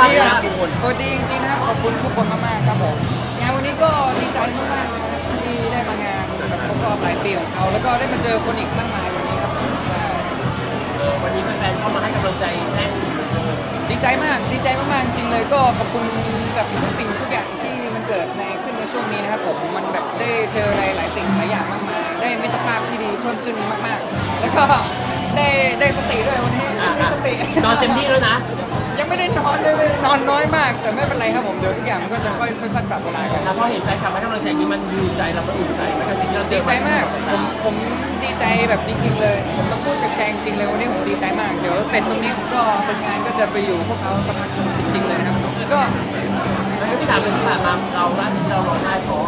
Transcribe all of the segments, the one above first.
วัสดีครับพี่มนต์สวัสดีจริงๆนะครับขอบคุณทุกคนมากๆครับผมงานวันนี้ก็ดีใจมากๆเลยนะครับที่ได้มางานแบบครบรอบหลายปีของเขาแล้วก็ได้มาเจอคนอีกมากมายวันนี้ครับผมใช่วันนี้แฟนๆเข้ามาให้กำลังใจแน่นดีใจมากดีใจมากๆจริงเลยก็ขอบคุณแบบทุกสิ่งทุกอย่างที่มันเกิดในขึ้นในช่วงนี้นะครับผมมันแบบได้เจออะไรหลายสิ่งหลายอย่างมากมายได้มิตรภาพที่ดีเพิ่มขึ้นมากๆ แล้วก็ได้ได้สติด้วยวันนี้อะได้สติ นอนเต็มที่แล้วนะ ยังไม่ได้นอนเลยนอนน้อยมาก แต่ไม่เป็นไรครับผมเดี๋ยวทุกอย่างมันก็จะค่อยค่อยๆปรับเวลากันแล้วพอเห็นแฟนคลับให้กำลังใจนี้มันดีใจเราก็อุ่นใจไหมกับสิ่งที่เราเจดีอใจมาก ผมผมดีใจแบบจริงๆเลย ผมต้องพูดจากใจจริงๆเลยวันนี้ผมดีใจมาก เดี๋ยวเสร็จตรงนี้ผมก็ทำงานก็จะไปอยู่พวกเขาสักพักหนึ่งจริงๆเลยนะครับ ก็แล้วที่ถามเป็นที่ผ่านมาเราล่าสุดที่เราร้องไห้เพราะ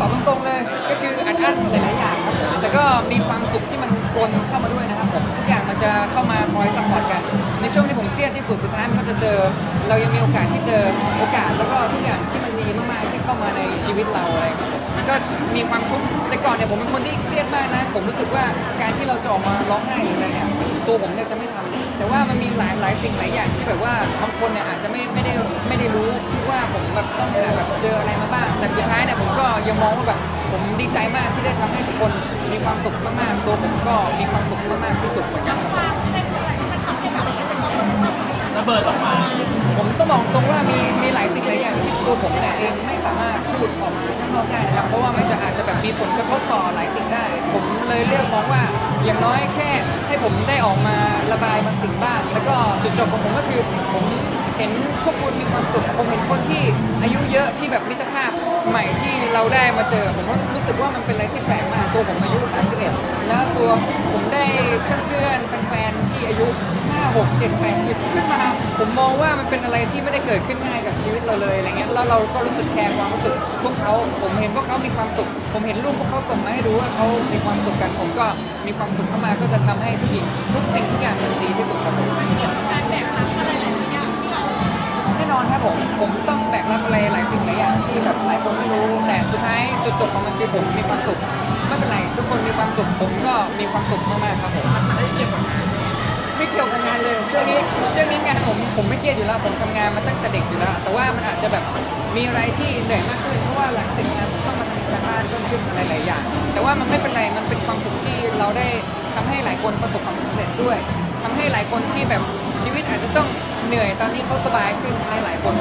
ตอบตรงๆเลย ก็คืออัดอั้นหลายๆอย่างครับผมแต่ก็มีความสุขที่มันปนเข้ามาด้วยนะครับผมทุกอย่าง ที่ผมเครียดที่สุดสุดท้ายมันก็จะเจอ เรายังมีโอกาสที่เจอโอกาสแล้วก็ทุกอย่างที่มันดีมากๆที่เข้ามาในชีวิตเราอะไรครับผมมันก็มีความทุกข์แต่ก่อนเนี่ยผมเป็นคนที่เครียดมากนะ ผมรู้สึกว่าการที่เราจะออกมาร้องไห้หรืออะไรเนี่ยตัวผมเนี่ยจะไม่ทำแต่ว่ามันมีหลายหลายสิ่งหลายอย่างที่แบบว่าบางคนเนี่ยอาจจะไม่ไม่ได้ไม่ได้รู้ว่าผมแบบต้องแบบเจออะไรมาบ้าง แต่สุดท้ายเนี่ยผมก็ยังมองว่าแบบผมดีใจมากที่ได้ทำให้ทุกคนมีความสุขมากๆตัวผมก็มีความสุขมากๆที่สุดเหมือนกัน เบิดออกมา ผมต้องบอกตรงว่ามีมีหลายสิ่งหลายอย่างที่ตัวผมเนี่ยเองไม่สามารถพูดออกมาข้างนอกได้นะครับเพราะว่ามันจะอาจจะแบบมีผลกระทบต่อหลายสิ่งได้ ผมเลยเลือกมองว่าอย่างน้อยแค่ให้ผมได้ออกมาระบายบางสิ่งบ้าง แล้วก็จุดจบของผมก็คือผมเห็นพวกคุณมีความสุขผมเห็นคนที่อายุเยอะที่แบบมิตรภาพใหม่ที่เราได้มาเจอ ผมก็รู้สึกว่ามันเป็นอะไรที่แปลกมากตัวผมอายุ31แล้วตัวผมได้เพื่อนๆแฟนๆที่อายุ 5 6 7 8 10ขึ้นมา ผมมองว่ามันเป็นอะไรที่ไม่ได้เกิดขึ้นง่ายกับชีวิตเราเลยอะไรเงี้ยแล้วเราก็รู้สึกแคร์ความรู้สึกพวกเขาผมเห็นพวกเขามีความสุข ผมเห็นรูปพวกเขาส่งมาให้ดูว่าเขามีความสุขกันผมก็มีความสุขเข้ามาก็จะทำให้ทุกอย่างทุกสิ่งทุกอย่างมันดีที่สุดครับผมการแบกรับอะไรหลายอย่างที่เราแน่นอนครับผมผมต้องแบกรับอะไรหลายสิ่งหลายอย่างที่แบบหลายคนไม่รู้แต่สุดท้ายจุดจบของมันคือผมมีความสุขไม่เป็นไรทุกคนมีความสุขผมก็มีความสุขมากๆครับผมไม่เกี่ยวกับงาน ไม่เกี่ยวกับงานเลยช่วงนี้ช่วงนี้งานผมผมไม่เครียดอยู่แล้วผมทำงานมาตั้งแต่เด็กอยู่แล้ว แต่ว่ามันอาจจะแบบมีอะไรที่เหนื่อยมากขึ้นเพราะว่าหลังเสร็จงานผมต้องมาทำการบ้านเพิ่มขึ้นอะไรหลายอย่าง แต่ว่ามันไม่เป็นไรมันเป็นความสุขที่เราได้ทำให้หลายคนประสบความสำเร็จด้วยทำให้หลายคนที่แบบชีวิตอาจจะต้องเหนื่อยตอนนี้เขาสบายขึ้นในหลายคน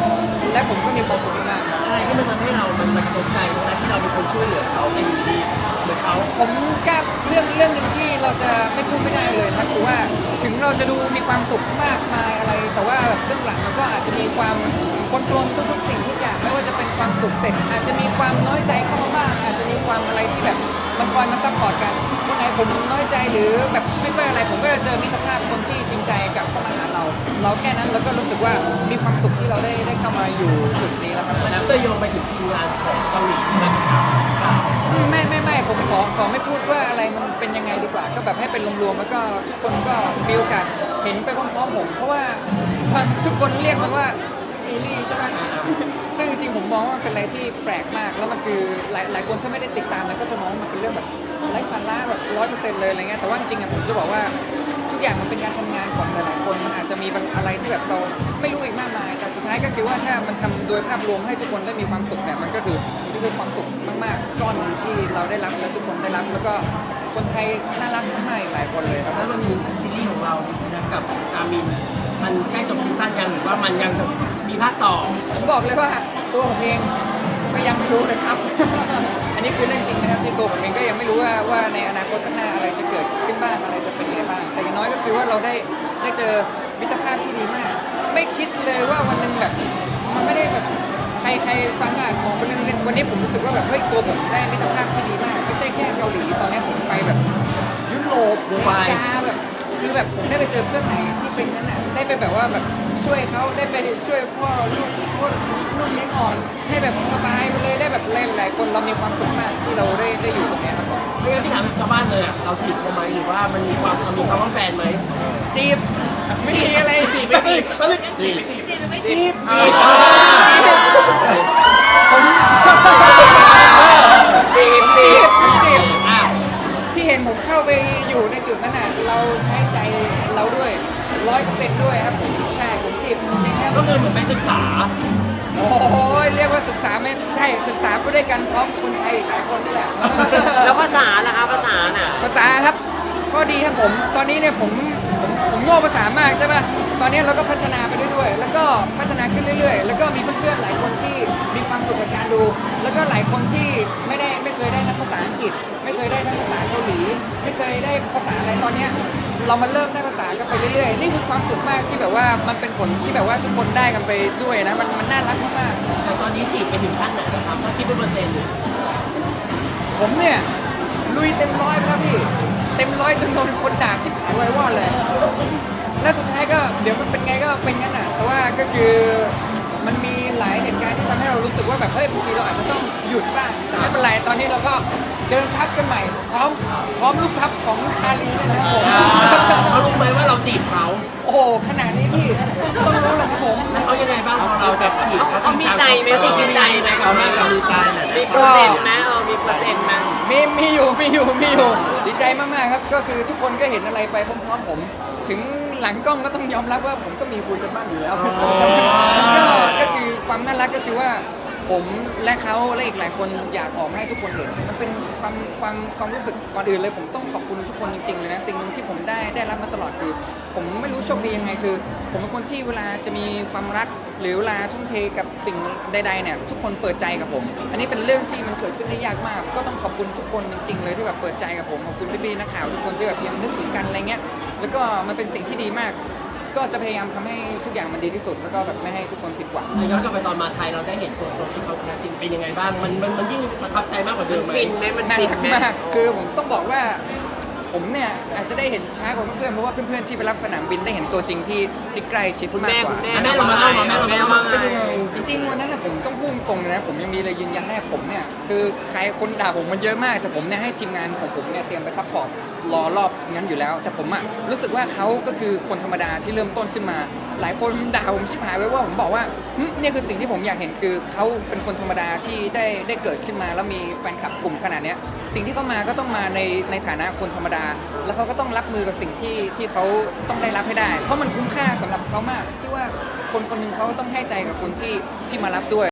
และผมก็มีความสุขมากครับอะไรที่มันทำให้เรามันมันตกใจเวลาที่เราเป็นคนช่วยเหลือเขาในอยู่ดีเหมือนเขา ผมกล้า เรื่องเรื่องหนึ่งที่เราจะไม่พูดไม่ได้เลยนะคือว่าถึงเราจะดูมีความสุขมากมายอะไร แต่ว่าแบบเบื้องหลังมันก็อาจจะมีความปนปลนทุกๆสิ่งทุกอย่างไม่ว่าจะเป็นความสุขเสร็จ อาจจะมีความน้อยใจเข้ามาบ้างอาจจะมีความอะไรที่แบบมันคอยมาซัพพอร์ตกันวันไหนผมน้อยใจหรือแบบไม่ค่อยอะไร ผมก็จะเจอมิตรภาพคนที่จริงใจกับเข้ามาหาเรา เราแค่นั้นเราก็รู้สึกว่ามีความสุขที่เราได้ได้เข้ามาอยู่จุดนี้แล้วครับแล้วก็โยงไปถึงทีมงานของเกาหลีที่มัน อขอไม่พูดว่าอะไรมันเป็นยังไงดีกว่า ก็แบบให้เป็นรวมๆแล้วก็ทุกคนก็มีโอกาสเห็นไปพร้อมๆผม เพราะว่าทุกคนเรียกมันว่าซีรีส์ใช่ไหมซึ่งจริงผมมองว่ามันเป็นอะไรที่แปลกมากแล้วมันคือหลายหลายคนถ้าไม่ได้ติดตามแล้วก็จะมองมันเป็นเรื่องแบบไร้สาระแบบร้อยเปอร์เซ็นต์เลยอะไรเงี้ยแต่ว่าจริงๆอะผมจะบอกว่า ทุกอย่างมันเป็นการทำงานของหลายๆคนมันอาจจะมีอะไรที่แบบเราไม่รู้อีกมากมาย แต่สุดท้ายก็คือว่าถ้ามันทำโดยภาพรวมให้ทุกคนได้มีความสุขเนี่ยมันก็คือนี่คือความสุขมากๆก้อนหนึ่งที่เราได้รับและทุกคนได้รับ แล้วก็คนไทยน่ารักมากๆอีกหลายคนเลยครับ แล้วมันมีซีรีส์ของเรากับอามิน มันใกล้จบซีซั่นยังหรือว่ามันยังมีภาคต่อ ผมบอกเลยว่าตัวผมเองก็ยังไม่รู้เลยครับ อันนี้คือเรื่องจริงนะครับที่ตัวผมเองก็ยังไม่รู้ว่าว่าในอนาคตข้างหน้าอะไรจะเกิดขึ้นบ้างอะไรจะเป็นยังไงบ้าง แต่อย่างน้อยก็คือว่าเราได้ได้เจอมิตรภาพที่ดีมาก ไม่คิดเลยว่าวันหนึงแบบมันไม่ได้แบบใครใครฟังอะมองเป็นเรื่องเล่นวันนี้ผมรู้สึกว่าแบบเฮ้ยตัวผมได้มิตรภาพที่ดีมาก ไม่ใช่แค่เกาหลีตอนนี้ผมไปแบบยุโรปดูไบอเมริกาแบบคือแบบผมได้ไปเจอเพื่อนไหนที่เป็นนั้นน่ะได้ไปแบบว่าแบบ ช่วยเขาได้ไปช่วยพ่อลูกพ่อลูกเลี้ยงอ่อน ให้แบบสบายไปเลยได้แบบหลายๆคนเรามีความสุขมากที่เราได้ได้อยู่ตรงเนี้ยครับผมไม่งั้นพี่ถามชาวบ้านเลยอะเราจีบเขาไหมหรือว่ามันมีความมีความว่าแฟนไหมจีบไม่มีอะไรจีบไม่จีบไม่จีบจีบจริงหรือไม่จีจริงบจีบจีบจีบจีบจีบอะที่เห็นผมเข้าไปอยู่ในจุดนั้นน่ะเราใช้ใจเราด้วย ร้อยเปอร์เซ็นต์ด้วยครับผมใช่ผมจีบจมือนไปศึกษา โอ้ยเรียกว่าศึกษาไม่ใช่ศึกษาไปด้วยกันพร้อมคนไทยอีกหลายคนนี่แหละ แล้วภาษาล่ะคะภาษาน่ะภาษาครับข้อดีครับผมตอนนี้เนี่ยผมผมผมโง่ภาษามากใช่ป่ะตอนนี้เราก็พัฒนาไปเรื่อยๆแล้วก็พัฒนาขึ้นเรื่อย ๆ แล้วก็มีเพื่อนๆหลายคนที่มีความสุขกับการดู แล้วก็หลายคนที่ไม่ได้ไม่เคยได้ทั้งภาษาอังกฤษ ไม่เคยได้ทั้งภาษาเกาหลีไม่เคยได้ภาษาอะไรตอนเนี้ยเรามาเริ่มได้ภาษา กันไปเรื่อยๆ นี่คือความสุขมากที่แบบว่ามันเป็นผลที่แบบว่าทุกคนได้กันไปด้วยนะ มันมันน่ารักมากๆแต่ตอนนี้จีบไปถึงขั้นไหนแล้วครับถ้าคิดเป็นเปอร์เซ็นต์ผมเนี่ยลุยเต็มร้อยไปแล้วพี่ เต็มร้อยจนโดนคนด่าชิบหายไว้วอดเลย แล้วสุดท้ายก็เดี๋ยวมันเป็นไงก็เป็นงั้นอะ แต่ว่าก็คือมันมี หลายเหตุการณ์ที่ทำให้เรารู้สึกว่าแบบเฮ้ยบางทีเราอาจจะต้องหยุดบ้างแต่ไม่เป็นไรตอนนี้เราก็เดินทัพกันใหม่พร้อมพร้อมลูกทัพของชาลีนี่แหละครับผมเขารู้ไหมว่าเราจีบเขาโอ้โหขนาดนี้พี่ต้องรู้แหละครับผมแล้วเขายังไงบ้างพอเราแบบจีบเขาเขามีใจไหมเขามีใจไหมเขาน่าจะมีใจแหละมีเปอร์เซ็นต์ไหมเออมีเปอร์เซ็นต์ไหมมีมีอยู่มีอยู่มีอยู่ดีใจมากๆครับ ก็คือทุกคนก็เห็นอะไรไปพร้อมๆผม ถึง หลังกล้องก็ต้องยอมรับว่าผมก็มีคุยกันบ้างอยู่แล้วก็ก็คือความน่ารักก็คือว่า ผมและเขาและอีกหลายคนอยากออกมาให้ทุกคนเห็น มันเป็นความความความรู้สึกก่อนอื่นเลย ผมต้องขอบคุณทุกคนจริงๆเลยนะ สิ่งหนึ่งที่ผมได้ได้รับมาตลอดคือ ผมไม่รู้โชคดียังไงคือ ผมเป็นคนที่เวลาจะมีความรัก หรือเวลาทุ่มเทกับสิ่งใดๆเนี่ยทุกคนเปิดใจกับผม อันนี้เป็นเรื่องที่มันเกิดขึ้นได้ยากมาก ก็ต้องขอบคุณทุกคนจริงๆเลยที่แบบเปิดใจกับผมขอบคุณพี่ๆนักข่าวทุกคนที่แบบยังนึกถึงกันอะไรเงี้ยแล้วก็มันเป็นสิ่งที่ดีมาก ก็จะพยายามทำให้ทุกอย่างมันดีที่สุด แล้วก็แบบไม่ให้ทุกคนผิดหวัง ย้อนกลับไปตอนมาไทยเราได้เห็นตัวตนที่เขาแท้จริงเป็นยังไงบ้าง มันมันมันยิ่งประทับใจมากกว่าเดิมไหม ฟินไหมมันน่าฟินรักไหม มากคือผมต้องบอกว่า ผมเนี่ยอาจจะได้เห็นช้ากว่าเพื่อนๆเพราะว่าเพื่อนๆที่ไปรับสนามบินได้เห็นตัวจริงที่ที่ใกล้ชิดคุณมากแม่กคุว่าณแม่แม่เรามาเล่ามาแม่เรามาเล่ามาเป็นยังไงจริงๆวันนั้นนะผมต้องพูดตรงเลยนะผมยังมีเลยยืนยันแน่ผมเนี่ยคือใครคนด่าผมมันเยอะมาก แต่ผมเนี่ยให้ทีมงานของผมเนี่ยเตรียมไปซัพพอร์ตรอรอบงั้นอยู่แล้ว แต่ผมอะรู้สึกว่าเขาก็คือคนธรรมดาที่เริ่มต้นขึ้นมา หลายคนด่าผมชิบหายไว้ว่าผมบอกว่าเนี่ยคือสิ่งที่ผมอยากเห็นคือเขาเป็นคนธรรมดาที่ได้ได้เกิดขึ้นมา แล้วมีแฟนคลับกลุ่มขนาดเนี้ยสิ่งที่เขามาก็ต้องมาในในฐานะคนธรรมดา แล้วเขาก็ต้องรับมือกับสิ่งที่ที่เขาต้องได้รับให้ได้ เพราะมันคุ้มค่าสำหรับเขามาก ที่ว่าคนคนหนึ่งเขาต้องให้ใจกับคนที่ที่มารับด้วย